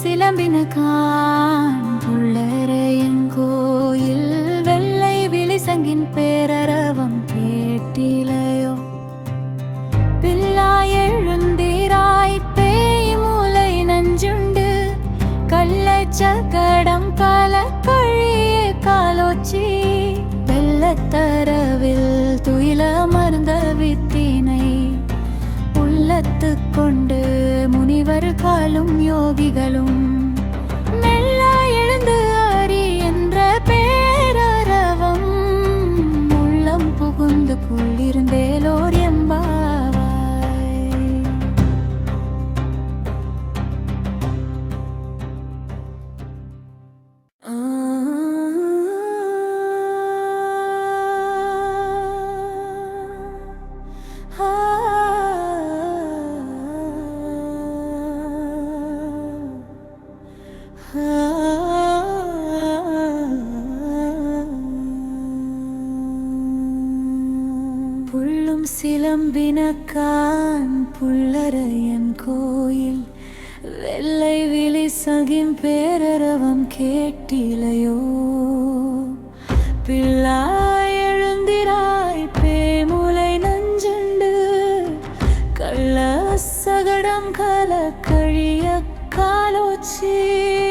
சிலம்பின புள்ளரையன் கோயில் வெள்ளை விழிசங்கின் பேரரவம் கேட்டிலையோ? பிள்ளாய் எழுந்தீராய் பேய் மூளை நஞ்சுண்டு கள்ளச்சக்கடம் பல கழிய காலோச்சி. வெள்ளத்தரவில் துயில மருந்த வித்தினை உள்ளத்துக்கு யோகிகளும் மெல்ல எழுந்து அறி என்ற பேரரவம் உள்ளம் புகுந்து புள்ளிருந்தேலோர் புள்ளும் சிலம்பினக்கான் புள்ளரையன் கோயில். வெள்ளை விழி சகிம் பேரரவம் கேட்டிலையோ. பிள்ளாய் எழுந்திராய் பேமுலை நஞ்சண்டு. கள்ள சகடம் கல கழிய காலோச்சே.